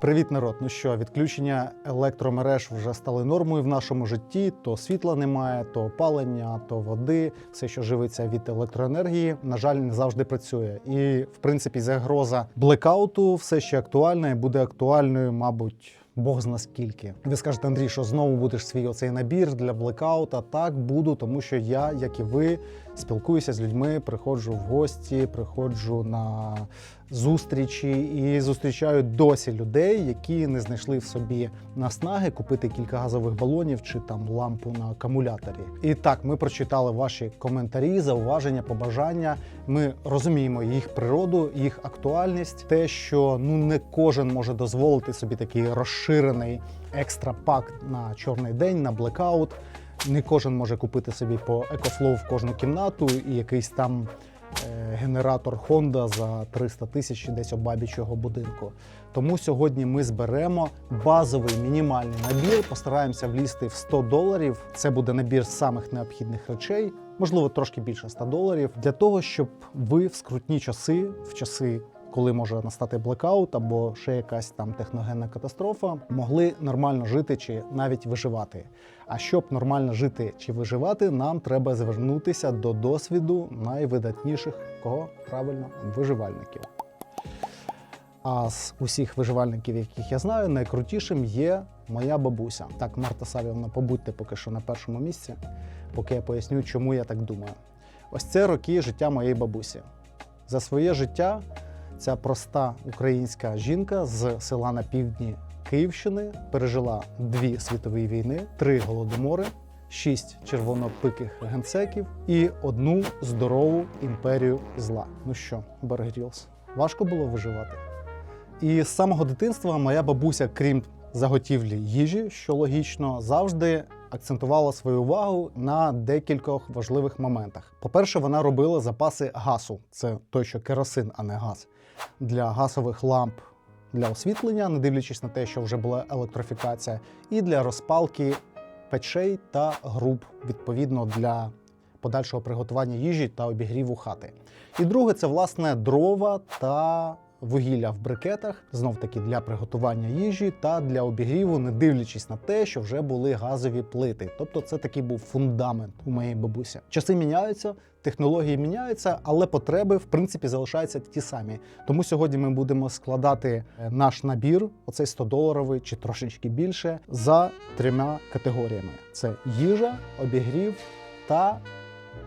Привіт, народ! Ну що, відключення електромереж вже стали нормою в нашому житті. То світла немає, то опалення, то води. Все, що живиться від електроенергії, на жаль, не завжди працює. І в принципі, загроза блекауту все ще актуальна і буде актуальною, мабуть. Бог зна скільки. Ви скажете, Андрій, що знову будеш свій оцей набір для блекаута. Так буду, тому що я, як і ви, спілкуюся з людьми, приходжу в гості, приходжу на зустрічі і зустрічаю досі людей, які не знайшли в собі наснаги купити кілька газових балонів чи там лампу на акумуляторі. І так, ми прочитали ваші коментарі, зауваження, побажання. Ми розуміємо їх природу, їх актуальність, те, що ну не кожен може дозволити собі такий розширений екстра пак на чорний день, на блекаут. Не кожен може купити собі по EcoFlow в кожну кімнату і якийсь там е, генератор Honda за 300 тисяч десь обабічого будинку. Тому сьогодні ми зберемо базовий мінімальний набір, постараємося влізти в 100 доларів. Це буде набір самих необхідних речей, можливо, трошки більше 100 доларів, для того, щоб ви в скрутні часи, в часи. Коли може настати блекаут або ще якась там техногенна катастрофа, могли нормально жити чи навіть виживати. А щоб нормально жити чи виживати, нам треба звернутися до досвіду найвидатніших кого правильно виживальників. А з усіх виживальників, яких я знаю, найкрутішим є моя бабуся. Так, Марта Савівна, побудьте поки що на першому місці, поки я поясню, чому я так думаю. Ось це роки життя моєї бабусі. За своє життя ця проста українська жінка з села на півдні Київщини пережила дві світові війни, три голодомори, шість червонопиких генсеків і одну здорову імперію зла. Ну що, Бергрілс, важко було виживати. І з самого дитинства моя бабуся, крім заготівлі їжі, що логічно, завжди акцентувала свою увагу на декількох важливих моментах. По-перше, вона робила запаси газу, це той, що керосин, а не газ, для газових ламп для освітлення, не дивлячись на те, що вже була електрифікація, і для розпалки печей та груб, відповідно для подальшого приготування їжі та обігріву хати. І друге, це власне дрова та вугілля в брикетах, знов таки для приготування їжі та для обігріву, не дивлячись на те, що вже були газові плити. Тобто, це такий був фундамент у моєї бабусі. Часи міняються, технології міняються, але потреби в принципі залишаються ті самі. Тому сьогодні ми будемо складати е, наш набір, оцей 100 доларовий чи трошечки більше, за трьома категоріями: це їжа, обігрів та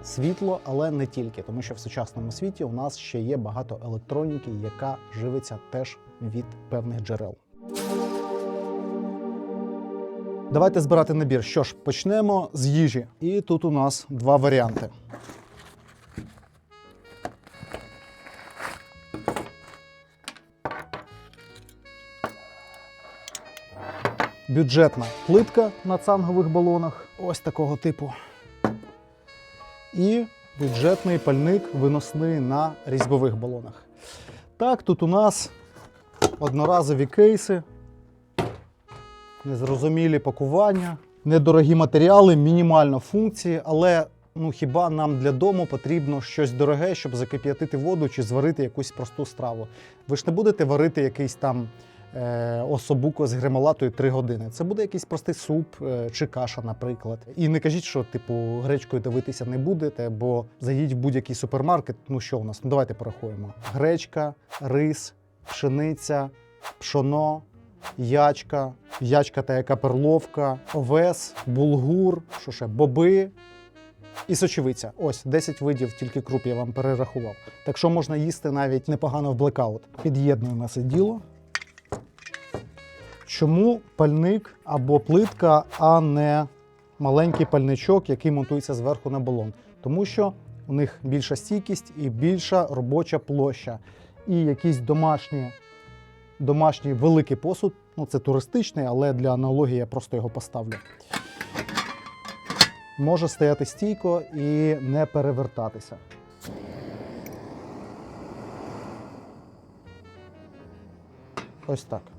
світло, але не тільки, тому що в сучасному світі у нас ще є багато електроніки, яка живиться теж від певних джерел. Давайте збирати набір. Що ж, почнемо з їжі. І тут у нас два варіанти. Бюджетна плитка на цангових балонах, ось такого типу і бюджетний пальник виносний на різьбових балонах. Так, тут у нас одноразові кейси, незрозумілі пакування, недорогі матеріали, мінімально функції, але ну, хіба нам для дому потрібно щось дороге, щоб закип'ятити воду чи зварити якусь просту страву. Ви ж не будете варити якийсь там особуко з гремолатою 3 години. Це буде якийсь простий суп е, чи каша, наприклад. І не кажіть, що типу гречкою дивитися не будете, бо заїдь в будь-який супермаркет. Ну що у нас? Ну давайте порахуємо: гречка, рис, пшениця, пшоно. Ячка, ячка та яка перловка, овес, булгур, що ще, боби і сочевиця. Ось 10 видів тільки круп я вам перерахував. Так що можна їсти навіть непогано в блекаут. Під'єднуємо це діло. Чому пальник або плитка, а не маленький пальничок, який монтується зверху на балон? Тому що у них більша стійкість і більша робоча площа. І якийсь домашні, домашній великий посуд, ну це туристичний, але для аналогії я просто його поставлю. Може стояти стійко і не перевертатися. Ось так.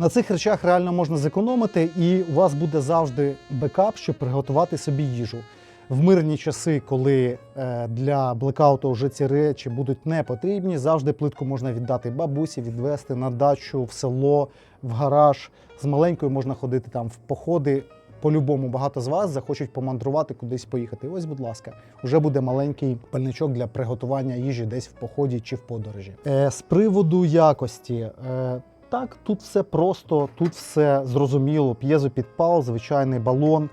На цих речах реально можна зекономити, і у вас буде завжди бекап, щоб приготувати собі їжу. В мирні часи, коли е, для блекауту вже ці речі будуть не потрібні, завжди плитку можна віддати бабусі, відвести на дачу, в село, в гараж. З маленькою можна ходити там в походи. По-любому багато з вас захочуть помандрувати кудись поїхати. Ось, будь ласка, вже буде маленький пальничок для приготування їжі десь в поході чи в подорожі. Е, з приводу якості. Е, так, тут все просто, тут все зрозуміло. П'єзопідпал, звичайний балон,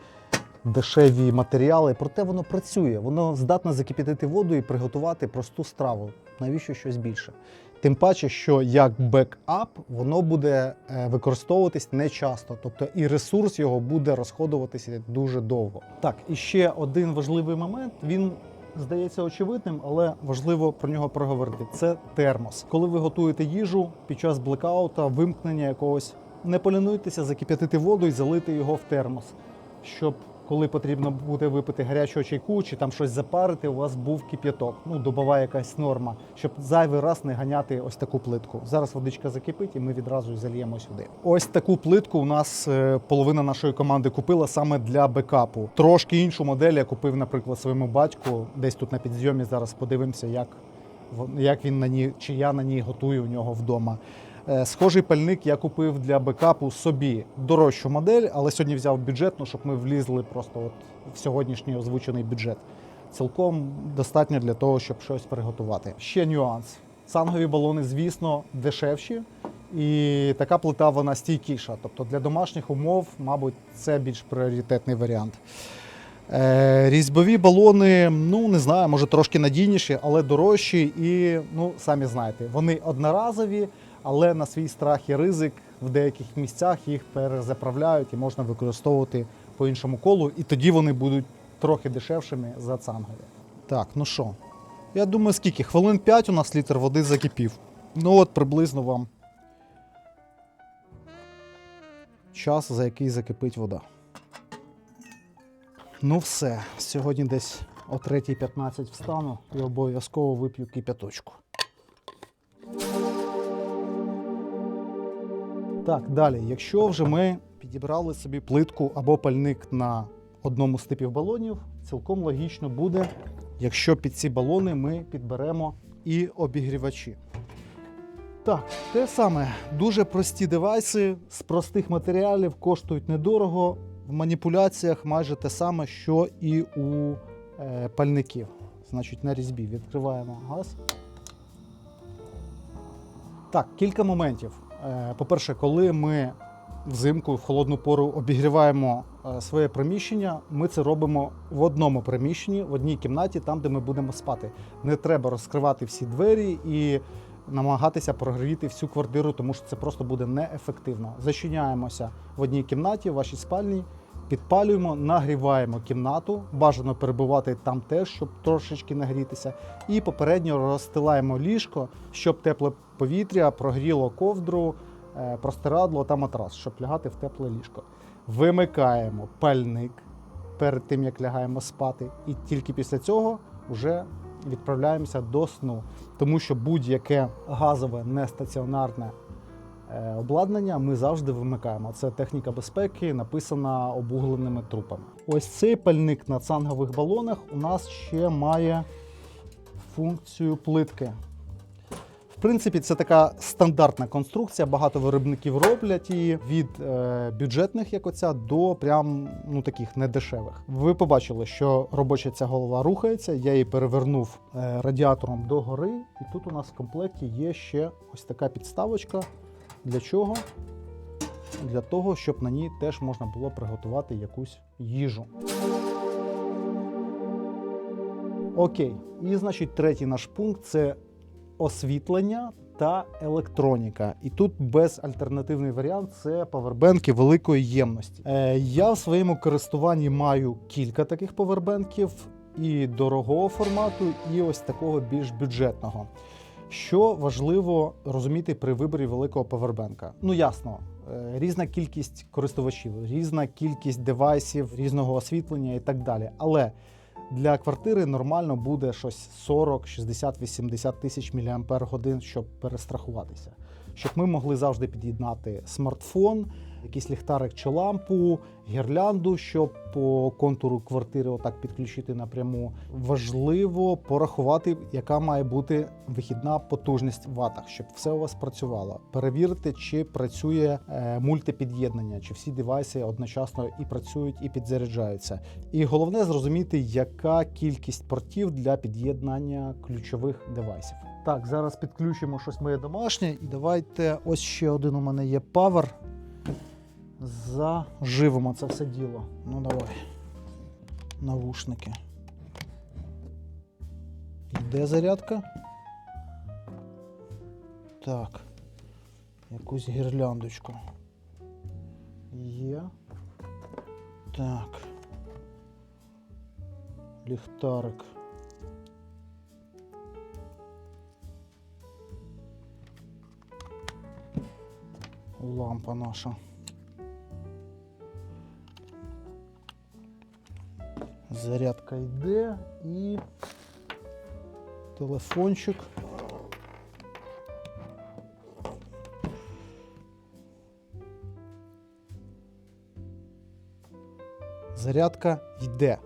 дешеві матеріали. Проте воно працює, воно здатне закипятити воду і приготувати просту страву. Навіщо щось більше? Тим паче, що як бекап воно буде е, використовуватись не часто, тобто і ресурс його буде розходуватися дуже довго. Так, і ще один важливий момент. Він здається очевидним, але важливо про нього проговорити. Це термос. Коли ви готуєте їжу під час блекаута, вимкнення якогось, не полінуйтеся закип'ятити воду і залити його в термос, щоб коли потрібно буде випити гарячого чайку чи там щось запарити, у вас був кип'яток. Ну, добова якась норма, щоб зайвий раз не ганяти ось таку плитку. Зараз водичка закипить, і ми відразу зальємо сюди. Ось таку плитку у нас е, половина нашої команди купила саме для бекапу. Трошки іншу модель я купив, наприклад, своєму батьку. Десь тут на підзйомі зараз подивимося, як, як він на ній, чи я на ній готую у нього вдома. Е, Схожий пальник я купив для бекапу собі дорожчу модель, але сьогодні взяв бюджетну, щоб ми влізли просто от в сьогоднішній озвучений бюджет. Цілком достатньо для того, щоб щось приготувати. Ще нюанс. Сангові балони, звісно, дешевші, і така плита вона стійкіша. Тобто для домашніх умов, мабуть, це більш пріоритетний варіант. Е, різьбові балони, ну не знаю, може трошки надійніші, але дорожчі і, ну, самі знаєте, вони одноразові, але на свій страх і ризик в деяких місцях їх перезаправляють і можна використовувати по іншому колу, і тоді вони будуть трохи дешевшими за цангові. Так, ну що, я думаю, скільки? Хвилин 5 у нас літр води закипів. Ну от приблизно вам час, за який закипить вода. Ну все, сьогодні десь о 3.15 встану і обов'язково вип'ю кип'яточку. Так, далі, якщо вже ми підібрали собі плитку або пальник на одному з типів балонів, цілком логічно буде, якщо під ці балони ми підберемо і обігрівачі. Так, те саме, дуже прості девайси з простих матеріалів коштують недорого. В маніпуляціях майже те саме, що і у е, пальників. Значить, на різьбі відкриваємо газ. Так, кілька моментів. Е, По-перше, коли ми взимку в холодну пору обігріваємо е, своє приміщення, ми це робимо в одному приміщенні, в одній кімнаті, там, де ми будемо спати. Не треба розкривати всі двері і намагатися прогріти всю квартиру, тому що це просто буде неефективно. Зачиняємося в одній кімнаті, в вашій спальні, підпалюємо, нагріваємо кімнату. Бажано перебувати там теж, щоб трошечки нагрітися. І попередньо розстилаємо ліжко, щоб тепле повітря прогріло ковдру, е, простирадло та матрас, щоб лягати в тепле ліжко. Вимикаємо пальник перед тим, як лягаємо спати, і тільки після цього вже відправляємося до сну, тому що будь-яке газове нестаціонарне е, обладнання ми завжди вимикаємо. Це техніка безпеки, написана обугленими трупами. Ось цей пальник на цангових балонах у нас ще має функцію плитки. В принципі, це така стандартна конструкція. Багато виробників роблять її від е, бюджетних, як оця, до прям ну таких недешевих. Ви побачили, що робоча ця голова рухається. Я її перевернув е, радіатором догори, і тут у нас в комплекті є ще ось така підставочка. Для чого? Для того, щоб на ній теж можна було приготувати якусь їжу. Окей, і значить, третій наш пункт це освітлення та електроніка. І тут безальтернативний варіант це павербенки великої ємності. Е, я в своєму користуванні маю кілька таких павербенків і дорогого формату, і ось такого більш бюджетного. Що важливо розуміти при виборі великого павербенка? Ну ясно, е, різна кількість користувачів, різна кількість девайсів, різного освітлення і так далі. Але для квартири нормально буде щось 40, 60, 80 тисяч мАч, щоб перестрахуватися. Щоб ми могли завжди під'єднати смартфон, якийсь ліхтарик чи лампу, гірлянду, щоб по контуру квартири отак підключити напряму. Важливо порахувати, яка має бути вихідна потужність в ватах, щоб все у вас працювало. Перевірте, чи працює е, мультипід'єднання, чи всі девайси одночасно і працюють, і підзаряджаються. І головне зрозуміти, яка кількість портів для під'єднання ключових девайсів. Так, зараз підключимо щось моє домашнє, і давайте ось ще один у мене є павер. Заживимо це все діло. Ну давай. Навушники. Йде зарядка. Так. Якусь гірляндочку. Є. Так. Ліхтарик. Лампа наша. Зарядка йде і телефончик. Зарядка йде.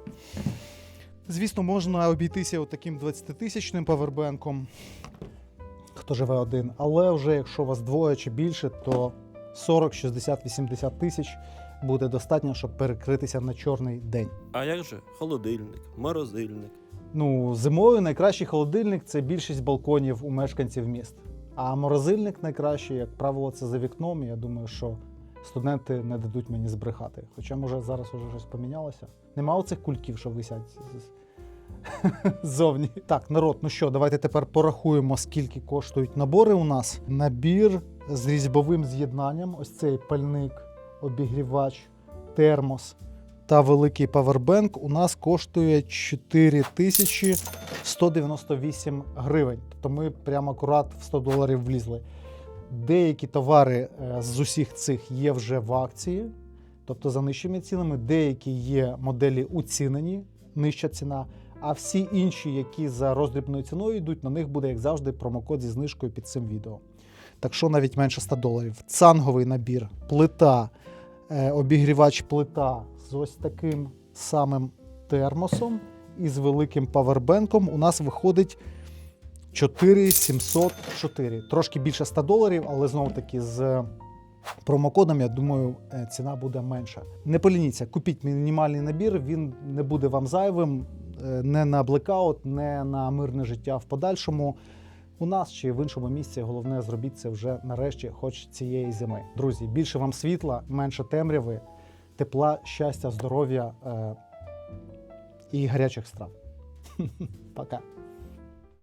Звісно, можна обійтися таким 20-тисячним павербенком, хто живе один. Але вже якщо у вас двоє чи більше, то 40, 60, 80 тисяч буде достатньо, щоб перекритися на чорний день. А як же холодильник, морозильник? Ну, зимою найкращий холодильник це більшість балконів у мешканців міст. А морозильник найкращий, як правило, це за вікном. і Я думаю, що студенти не дадуть мені збрехати. Хоча, може, зараз вже щось помінялося. Нема оцих кульків, що висять ззовні. Так, народ, ну що, давайте тепер порахуємо, скільки коштують набори у нас. Набір з різьбовим з'єднанням. Ось цей пальник, обігрівач, термос та великий павербенк у нас коштує 4198 гривень. Тобто ми прямо акурат в 100 доларів влізли. Деякі товари е, з усіх цих є вже в акції, тобто за нижчими цінами, деякі є моделі уцінені, нижча ціна. А всі інші, які за роздрібною ціною йдуть, на них буде, як завжди, промокод зі знижкою під цим відео. Так що навіть менше 100 доларів. Цанговий набір, плита, е, обігрівач плита з ось таким самим термосом і з великим павербенком у нас виходить 4704. Трошки більше 100 доларів, але знову таки з промокодом, я думаю, е, ціна буде менша. Не полініться, купіть мінімальний набір, він не буде вам зайвим е, не на блекаут, не на мирне життя в подальшому. У нас чи в іншому місці головне зробіть це вже нарешті, хоч цієї зими. Друзі, більше вам світла, менше темряви, тепла, щастя, здоров'я е- і гарячих страв. Пока.